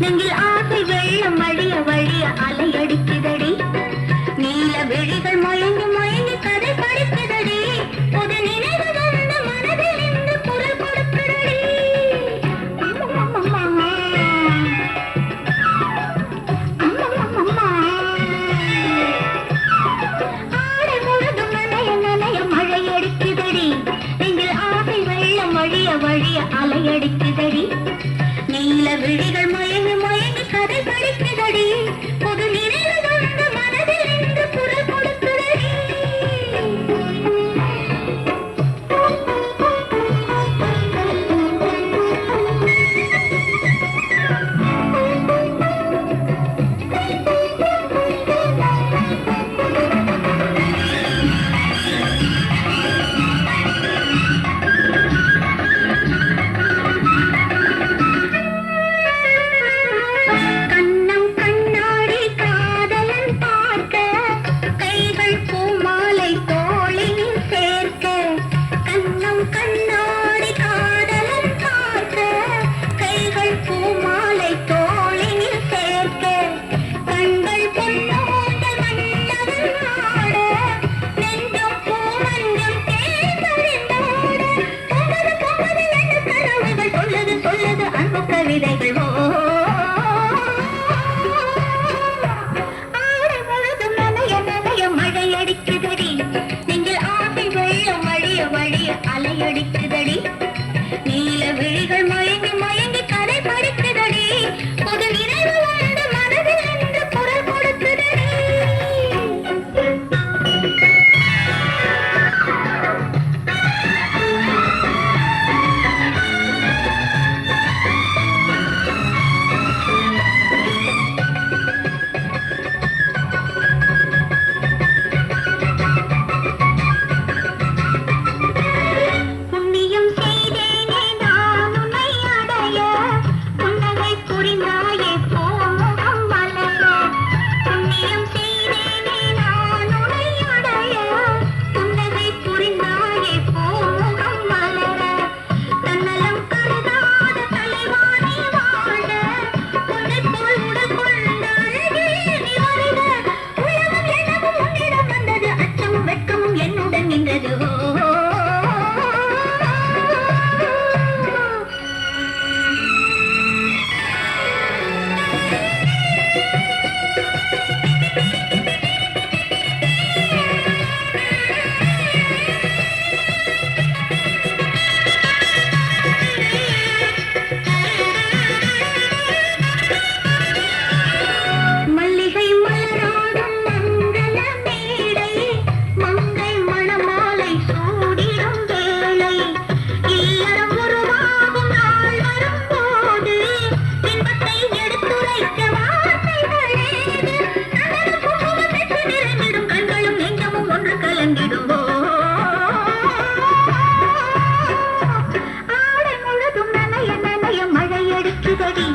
நெங்கில் ஆசை வெள்ளம் வழிய வழிய அலையடிக்குதடி. நீல விழிகள் முழங்கு முழங்கி கதை படிக்குதடி. புது நினைவு வந்து மனதில் இருந்து குரல் வழிய வழிய அலையடிக்குதடி. நீல விழிகள் மயங்கி மயங்கி காதடிக்க கண்டிடுவோம் ஆடை முழுதும் நனைய நனைய மழை எடுக்குதடி